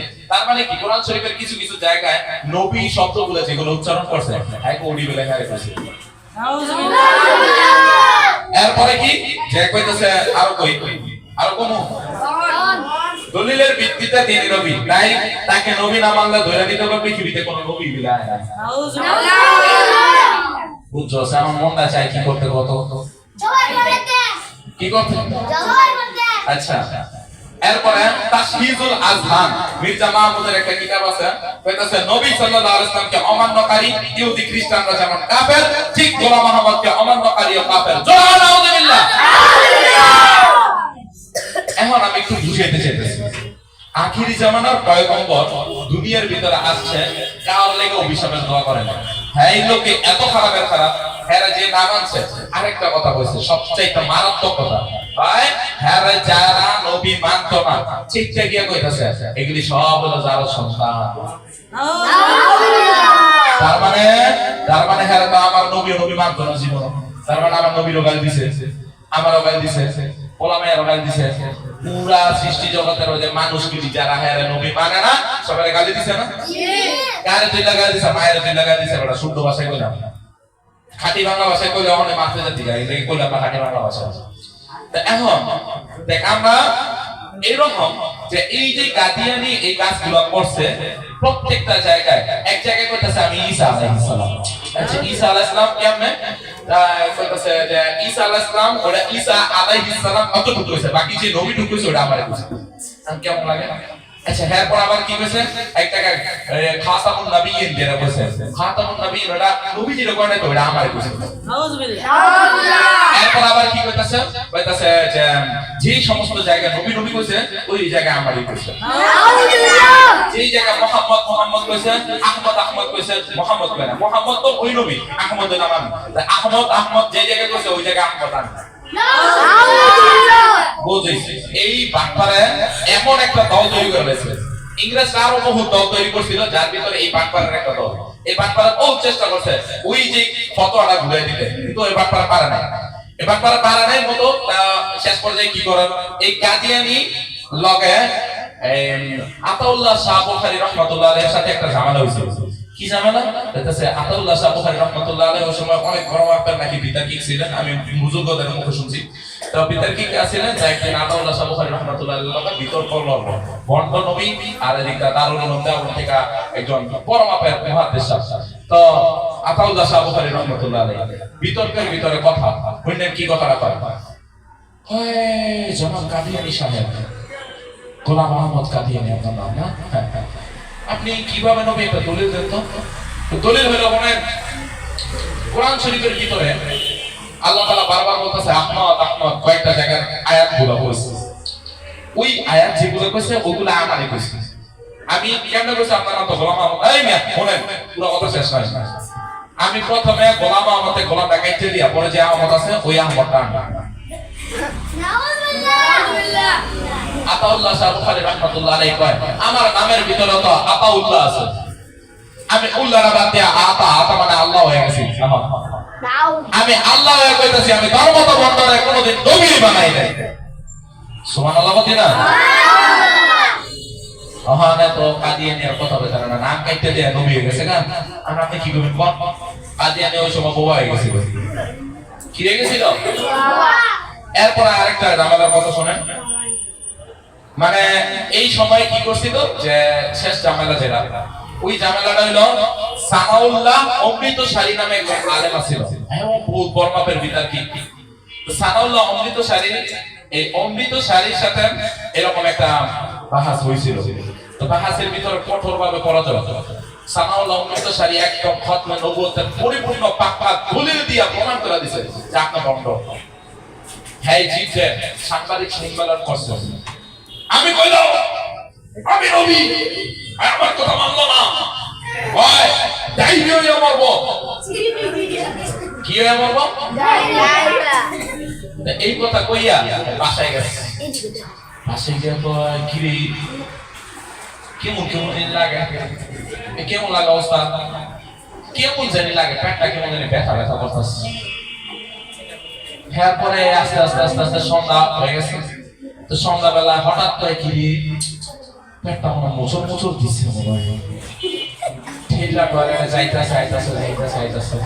দিয়েছে তার মানে কি? কোরআন শরীফের কিছু কিছু জায়গায় নবী শব্দগুলো যেগুলো উচ্চারণ করছে এক ওডি বলে হ্যাঁ করছে এরপরে কি? যে কইতেছে আরও কই? আরও কমু? দলিলের ভিত্তিতে তিনি নবী। তাই তাকে নবী না মানলে ধরে দিতে হবে পৃথিবীতে কোনো নবী বিলায় না। বুঝছ? আমার মনটা চাই কি করতে কত। কি করতে আচ্ছা। এরপরে তাশহিজুল আজহান মির্জা মাহমুদের একটা কিতাব আছে নবী সাল্লাল্লাহু আলাইহি অমান্যকারী ইহুদি খ্রিস্টানরা যেমন কাফের, ঠিক গোলাম মুহাম্মদকে অমান্যকারী ও কাফের। জোরে নাউযুবিল্লাহ এখন আমি একটু বুঝাইতে চাইতেছি, আখিরি জামানার পয়গম্বর দুনিয়ার ভিতরে আসছে, কার লেগে অভিশাপের দোয়া করে না? হ্যাঁ এই লোকে এত খারাপের খারাপ হ্যাঁ যে না মানছে। আরেকটা কথা বলছে, সবচাইতে মারাত্মক কথা, ভাই হ্যাঁ যারা নবী মানত না চিৎকে গিয়ে কইতাছে এগুলি সব হলো যারা সন্তান। তার মানে তার মানে হ্যাঁ তো আমার নবী নবী মানত না জীবন। তার মানে আমার নবীর গাল দিছে আমারও গাল দিছে ওলামায়ের গাল দিছে। পুরা সৃষ্টি জগতের যে মানুষগুলি যারা হ্যাঁ নবী মানে না সবাই গালি দিছে না? কারে তুই লাগা দিছে মায়ের তুই লাগা দিছে বড় শুদ্ধ ভাষায় কইলাম। খাঁটি বাংলা ভাষায় কইলে অনেক যেতে যায় কইলাম খাঁটি বাংলা ভাষা। এখন দেখ আমরা এরকম যে এই যে কাদিয়ানি এই কাজগুলো করছে, প্রত্যেকটা জায়গায়, এক জায়গায় কইতাছে আমি ঈসা আলাইহিস সালাম। আচ্ছা ঈসা আলাইহিস সালাম কেমনে? কইতাছে যে ঈসা আলাইহিস সালাম, ওরা ঈসা আলাইহিস সালাম অতটুকু বাকি যে নবী টুকু ওটা কেমন লাগে? আচ্ছা হ্যাঁ পর আবার কি কইছে এক খাতামুন নবিয়িন যেটা কইছে খাতামুন নবিয়িন ওটা নবী যেটা না তো ওটা আমারে কইছে এরপর আবার কি কইতাছে? কইতাছে যে যে সমস্ত জায়গায় নবী নবী কইছে ওই জায়গায় আমারই কইছে। যেই জায়গায় মোহাম্মদ মোহাম্মদ কইছে আহমদ আহমদ কইছে মোহাম্মদ না মোহাম্মদ তো ওই নবী আহমদ নাম আহমদ আহমদ যে জায়গায় কইছে ওই জায়গায় আহমদ আমি। এই এমন একটা দল তৈরি করে রয়েছে ইংরেজরা আরও বহু দল তৈরি করছিল, যার ভিতরে এই একটা দল। এই বহু চেষ্টা করছে, ওই যে ঘুরে দিতে। কিন্তু এই পারে না এই পারে নাই মতো শেষ পর্যায়ে কি করে এই কাদিয়ানি লগে আতাউল্লাহ শাহ বুখারী রাহমাতুল্লাহ সাথে একটা ঝামেলা হয়েছিল। কি ঝামেলা? আতাউল্লাহ শাহ ওই সময় অনেক বড় মাপের নাকি বিতার্কিক ছিলেন। আমি বুজুর্গদের মুখে শুনছি। তো বিতার্কিক ছিলেন যে একদিন আতাউল্লাহ শাহ বিতর্ক লড়ল বন্ড নবী আর দারুল থেকে একজন বড় মাপের তো আতাউল্লাহ শাহ বিতর্কের ভিতরে কথা। বুঝলেন কি কথাটা কয়? হয় জনাব কাদিয়ানি সাহেব। গোলাম আপনার নাম না? হ্যাঁ, হ্যাঁ। আপনি কীভাবে নবী? একটা দলিল দেন তো। দলিল হলো মানে কোরআন শরীফের ভিতরে আল্লাহ তাআলা বারবার বলতেছে, আহমদ আহমদ কয়েকটা জায়গার আয়াতগুলো বলছে। ওই আয়াত যেগুলো কইছে, ওগুলো আমারই কইছে। আমি কেমনে কইছি আপনার তো গোলাম এই মিয়া, শুনেন, পুরো কথা শেষ হয়। আমি প্রথমে গোলাম আহমদে গোলামটা কাইতে দিয়া, পরে যে আহমদ আছে, ওই আহমদটা আনলাম। আতাউল্লাহ শাহ বুখারী রাহমাতুল্লাহ আলাইহি কয় আমার নামের ভিতরে তো আতাউল্লাহ আছে। আমি উল্লাহ বাদ দিয়া আতা আতা মানে আল্লাহ হয়ে গেছি আমি আল্লাহ হয়ে কইতাছি আমি বন্ধরে কোনোদিন বানাই নাই। সুবহানাল্লাহ বলি না? ওখানে তো কাদিয়ানির কথা বলতে না নাম দিয়ে নবী হয়ে গেছে না? আর আপনি কি করবেন কোন কাদিয়ানি ওই সময় বোবা হয়ে গেছিল। কি গেছিল? এরপর আরেকটা ঝামেলার কথা শোনেন। মানে এই সময় কি করছিল যে শেষ ঝামেলা যেটা ওই ঝামেলাটা হইল সানাউল্লাহ অমৃত শাড়ি নামে একজন আলেম ছিল বহুত বড় মাপের বিতার্কিক তো সানাউল্লাহ অমৃত শাড়ি এই অমৃত শাড়ির সাথে এরকম একটা বাহাস হয়েছিল তো বাহাসের ভিতরে কঠোর ভাবে পরাজয়। সানাউল্লাহ অমৃত একদম খতমে নবুয়তের পরিপূর্ণ পাক্কা দলিল দিয়া প্রমাণ করে দিছে যে আপনার বন্ধ। হ্যাঁ সাংবাদিক সম্মেলন করছে। আমি কইলাম আমি নবী আমার কথা মানলো না। ভয় ডাইনি হয়ে মরবো। কি হয়ে মরবো? এই কথা কইয়া বাসায় গেছে। বাসায় গিয়ে কয়, কিরে, কেমন কেমন লাগে? কেমন লাগে অবস্থা? কেমন জানি লাগে? পেটটা কেমন জানি ব্যথা ব্যথা করতেছে। হ্যাঁ পরে আস্তে আস্তে আস্তে আস্তে সন্ধ্যা হয়ে গেছে। তো সন্ধ্যাবেলা হঠাৎ করে কি পেটটা মনে মোচর মোচর দিচ্ছে মনে হয়। যাইতাছে যাইতাছে